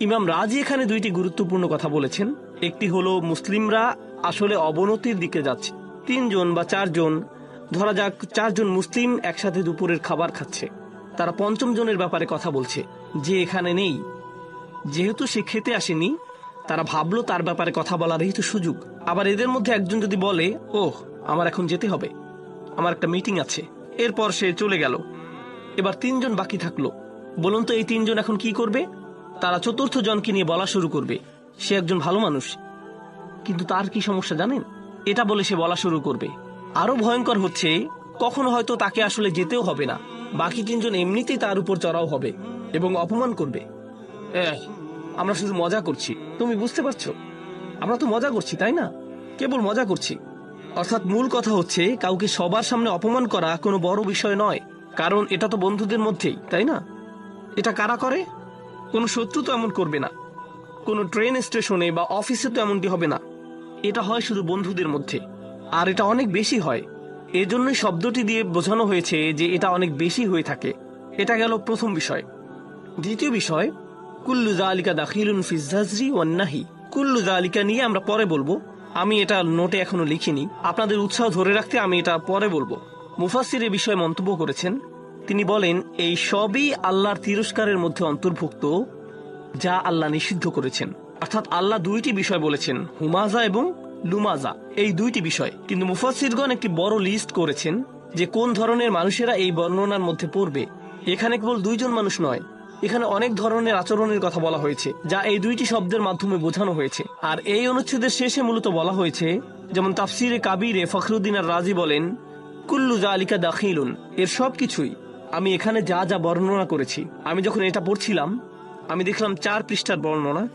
ইমাম রাজি এখানে দুইটি গুরুত্বপূর্ণ কথা বলেছেন। একটি হলো, মুসলিমরা আসলে অবনতির দিকে যাচ্ছে। তিনজন বা চারজন, ধরা যাক চারজন মুসলিম একসাথে দুপুরের খাবার খাচ্ছে। তারা পঞ্চম জনের ব্যাপারে কথা বলছে, যে এখানে নেই। যেহেতু সে খেতে আসেনি, তারা ভাবলো তার ব্যাপারে কথা বলার এই তো সুযোগ। আবার এদের মধ্যে একজন যদি বলে, ওহ, আমার এখন যেতে হবে। আমার একটা মিটিং আছে। এরপর সে চলে গেল। এবার তিনজন বাকি থাকল। বলুন তো এই তিনজন এখন কি করবে? তারা চতুর্থ জনকে নিয়ে বলা শুরু করবে। সে একজন ভালো মানুষ। কিন্তু তার কি সমস্যা জানেন? এটা বলে সে বলা শুরু করবে। আরও ভয়ঙ্কর হচ্ছে, কখনো হয়তো তাকে আসলে যেতেও হবে না। বাকি তিনজন এমনিতেই তার উপর চড়াও হবে এবং অপমান করবে। আমরা শুধু মজা করছি। তুমি বুঝতে পারছ? আমরা তো মজা করছি, তাই না? কেবল মজা করছি। অর্থাৎ মূল কথা হচ্ছে, কাউকে সবার সামনে অপমান করা কোনো বড় বিষয় নয়। কারণ এটা তো বন্ধুদের মধ্যেই, তাই না? এটা কারা করে? কোনো শত্রু তো এমন করবে না। কোনো ট্রেন স্টেশনে বা অফিসে তো এমনটি হবে না। এটা হয় শুধু বন্ধুদের মধ্যে। আর এটা অনেক বেশি হয়। এজন্যই শব্দটি দিয়ে বোঝানো হয়েছে যে এটা অনেক বেশি হয়ে থাকে। এটা গেল প্রথম বিষয়। দ্বিতীয় বিষয়, কুল্লু জালিকা দাখিলুন ফিজাজরি ওয়ান্নাহি কুল্লু জালিকা নিয়ে আমরা পরে বলব। আমি এটা নোটে এখনও লিখিনি। আপনাদের উৎসাহ ধরে রাখতে আমি এটা পরে বলব। মুফাসির এ বিষয়ে মন্তব্য করেছেন তিনি বলেন, এই সবই আল্লাহর তিরস্কারের মধ্যে অন্তর্ভুক্ত, যা আল্লাহ নিষিদ্ধ করেছেন। অর্থাৎ আল্লাহ দুইটি বিষয় বলেছেন, হুমাজা এবং লুমাজা। এই দুইটি বিষয়। কিন্তু মুফাসিরগণ একটি বড় লিস্ট করেছেন, যে কোন ধরনের মানুষেরা এই বর্ণনার মধ্যে পড়বে। এখানে কেবল দুইজন মানুষ নয়, এখানে অনেক ধরনের আচরণের কথা বলা হয়েছে, যা এই দুইটি শব্দের মাধ্যমে বোঝানো হয়েছে। আর এই অনুচ্ছেদের শেষে মূলত বলা হয়েছে, যেমন তাফসিরে কাবিরে ফখরুদ্দিন আর রাজি বলেন, কুল্লু জালিকা দাখিলুন, এর সব কিছুই আমি এখানে যা যা বর্ণনা করেছি, আমি যখন এটা পড়ছিলাম, আমি দেখলাম চার পৃষ্ঠার বর্ণনা।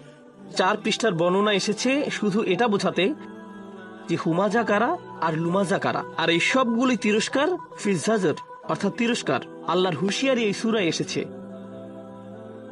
চার পৃষ্ঠার বর্ণনা এসেছে শুধু এটা বোঝাতে যে হুমাজা কারা আর লুমাজা কারা। আর এই সবগুলি তিরস্কার ফিজাজর অর্থাৎ তিরস্কার, আল্লাহর হুঁশিয়ারি এই সুরায় এসেছে।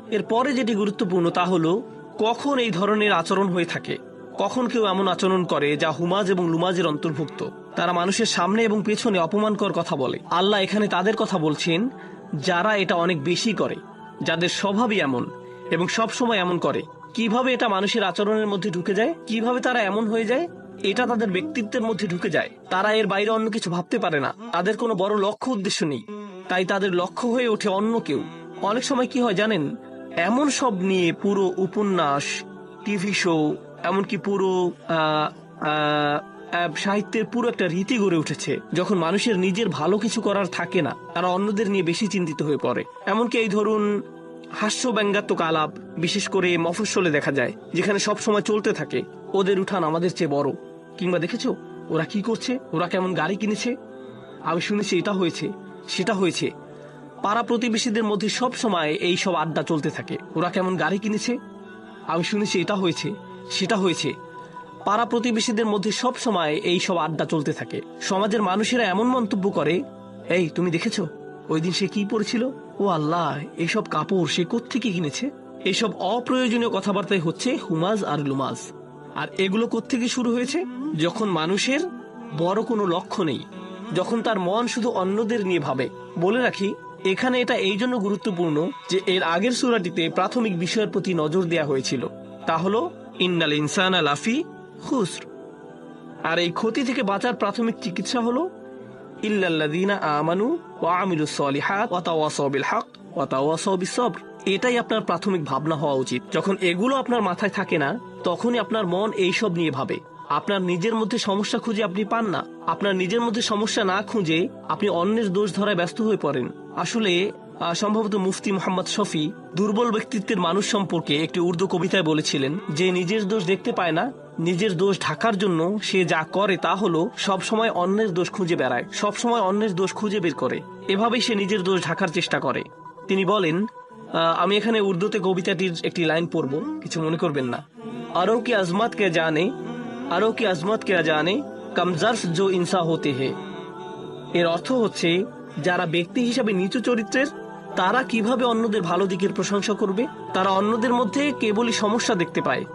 এর পরে যেটি গুরুত্বপূর্ণ তা হলো, কখন এই ধরনের আচরণ হয়ে থাকে? কখন কেউ এমন আচরণ করে যা হুমাজ এবং লুমাজের অন্তর্ভুক্ত? তারা মানুষের সামনে এবং পেছনে অপমানকর কথা বলে। আল্লাহ এখানে তাদের কথা বলছেন, যারা এটা অনেক বেশি করে, যাদের স্বভাবই এমন, এবং সব সময় এমন করে। কীভাবে এটা মানুষের আচরণের মধ্যে ঢুকে যায়? কীভাবে তারা এমন হয়ে যায়? এটা তাদের ব্যক্তিত্বের মধ্যে ঢুকে যায়। তারা এর বাইরে অন্য কিছু ভাবতে পারে না। তাদের কোনো বড় লক্ষ্য উদ্দেশ্য নেই। তাই তাদের লক্ষ্য হয়ে ওঠে অন্য কেউ। অনেক সময় কি হয় জানেন? এমন সব নিয়ে পুরো উপন্যাস, টিভি শো, এমনকি পুরো সাহিত্যের পুরো একটা রীতি গড়ে উঠেছে। যখন মানুষের নিজের ভালো কিছু করার থাকে না, তারা অন্যদের নিয়ে বেশি চিন্তিত হয়ে পড়ে। এমনকি এই ধরুন হাস্য ব্যঙ্গাত্মক আলাপ, বিশেষ করে মফস্বলে দেখা যায়, যেখানে সব সময় চলতে থাকে, ওদের উঠান আমাদের চেয়ে বড়। কিংবা দেখেছ, ওরা কি করছে? ওরা কেমন গাড়ি কিনেছে? আমি শুনেছি এটা হয়েছে, সেটা হয়েছে। পাড়া প্রতিবেশীদের মধ্যে সব সময় এই সব আড্ডা চলতে থাকে, ওরা কেমন গাড়ি কিনেছে? আমি শুনেছি এটা হয়েছে, সেটা হয়েছে। পাড়া প্রতিবেশীদের মধ্যে সব সময় এই সব আড্ডা চলতে থাকে। সমাজের মানুষেরা এমন মন্তব্য করে, এই, তুমি দেখেছ? ওই দিন সে কি পড়েছিল? ও আল্লাহ এইসব কাপড় সে কোত্থেকে কিনেছে? এইসব অপ্রয়োজনীয় কথাবার্তায় হচ্ছে হুমাজ আর লুমাজ আর এগুলো কোত্থেকে শুরু হয়েছে? যখন মানুষের বড় কোনো লক্ষ্য নেই, যখন তার মন শুধু অন্যদের নিয়ে ভাবে। বলে রাখি, এখানে এটা এই জন্য গুরুত্বপূর্ণ যে এর আগের সুরাটিতে প্রাথমিক বিষয়ের প্রতি নজর দেয়া হয়েছিল। তা হলো, ইন্নাল ইনসান লাফি খুসর। আর এই ক্ষতি থেকে বাঁচার প্রাথমিক চিকিৎসা হলো এটাই আপনার প্রাথমিক ভাবনা হওয়া উচিত। যখন এগুলো আপনার মাথায় থাকে না, তখনই আপনার মন এইসব নিয়ে ভাবে। আপনার নিজের মধ্যে সমস্যা খুঁজে আপনি পান না। আপনার নিজের মধ্যে সমস্যা না খুঁজে আপনি অন্যের দোষ ধরায় ব্যস্ত হয়ে পড়েন। আসলে সম্ভবত মুফতি মোহাম্মদ শফি দুর্বল ব্যক্তিত্বের মানুষ সম্পর্কে একটি উর্দু কবিতায় বলেছিলেন, যে নিজের দোষ দেখতে পায় না নিজের দোষ ঢাকার জন্য সে যা করে তা হলো সব সময় অন্যের দোষ খুঁজে বেড়ায় সব সময় অন্যের দোষ খুঁজে বের করে। এভাবেই সে নিজের দোষ ঢাকার চেষ্টা করে। তিনি বলেন আমি এখানে উর্দুতে কবিতাটির একটি লাইন পড়ব, কিছু মনে করবেন না। আরও কি আজমাত কে জানে আরও কি আজমত কে জানে কমজার্স জো ইনসা হতে হে। এর অর্থ হচ্ছে, যারা ব্যক্তি হিসাবে নিচু চরিত্রের, তারা কীভাবে অন্যদের ভালো দিকের প্রশংসা করবে? তারা অন্যদের মধ্যে কেবলই সমস্যা দেখতে পায়।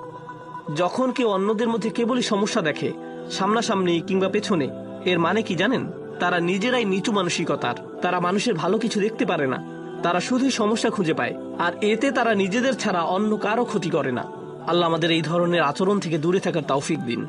যখন কেউ অন্যদের মধ্যে কেবলই সমস্যা দেখে, সামনাসামনি কিংবা পেছনে, এর মানে কি জানেন? তারা নিজেরাই নিচু মানসিকতার। তারা মানুষের ভালো কিছু দেখতে পারে না। তারা শুধুই সমস্যা খুঁজে পায়। আর এতে তারা নিজেদের ছাড়া অন্য কারও ক্ষতি করে না। আল্লাহ আমাদের এই ধরনের আচরণ থেকে দূরে থাকার তৌফিক দিন।